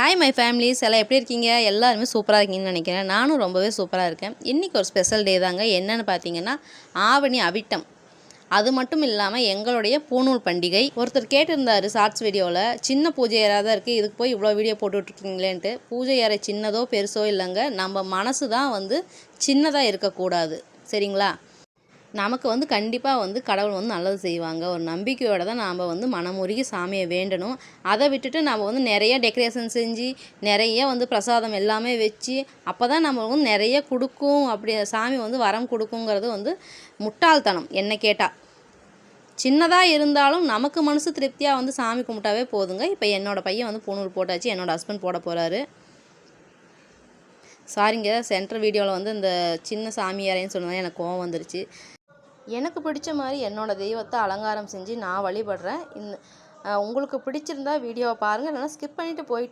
Hi my families எல்லாம் எப்படி இருக்கீங்க? எல்லாருமே சூப்பராக இருக்கீங்கன்னு நினைக்கிறேன். நானும் ரொம்பவே சூப்பராக இருக்கேன். இன்றைக்கி ஒரு ஸ்பெஷல் டே தாங்க. என்னென்னு பார்த்தீங்கன்னா ஆவணி அவிட்டம். அது மட்டும் இல்லாமல் எங்களுடைய பூநூல் பண்டிகை. ஒருத்தர் கேட்டிருந்தாரு ஷார்ட்ஸ் வீடியோவில் சின்ன பூஜை அறை தான் இருக்குது இதுக்கு போய் இவ்வளோ வீடியோ போட்டுட்ருக்கீங்களேன்ட்டு பூஜை அறை சின்னதோ பெருசோ இல்லைங்க. நம்ம மனசு தான் வந்து சின்னதாக இருக்கக்கூடாது. சரிங்களா? நமக்கு வந்து கண்டிப்பாக வந்து கடவுள் வந்து நல்லது செய்வாங்க. ஒரு நம்பிக்கையோடு தான் நாம் வந்து மனமுருகி சாமியை வேண்டணும். அதை விட்டுட்டு நம்ம வந்து நிறைய டெக்கரேஷன் செஞ்சு நிறைய வந்து பிரசாதம் எல்லாமே வச்சு அப்போ தான் நம்ம வந்து நிறைய கொடுக்கும். அப்படி சாமி வந்து வரம் கொடுக்குங்கிறது வந்து முட்டாள்தனம் என்ன கேட்டால் சின்னதாக இருந்தாலும் நமக்கு மனசு திருப்தியாக வந்து சாமி கும்பிட்டாவே போதுங்க. இப்போ என்னோடய பையன் வந்து பூணூல் போட்டாச்சு. என்னோடய ஹஸ்பண்ட் போட போகிறாரு சாரிங்க சென்ட்ரல் வீடியோவில் வந்து இந்த சின்ன சாமியாரேன்னு சொன்னதான் எனக்கு கோவம் வந்துருச்சு. எனக்கு பிடிச்ச மாதிரி என்னோட தெய்வத்தை அலங்காரம் செஞ்சு நான் வழிபடுறேன். இந்த உங்களுக்கு பிடிச்சிருந்தா வீடியோவை பாருங்கள் இல்லைனா ஸ்கிப் பண்ணிவிட்டு போயிட்டு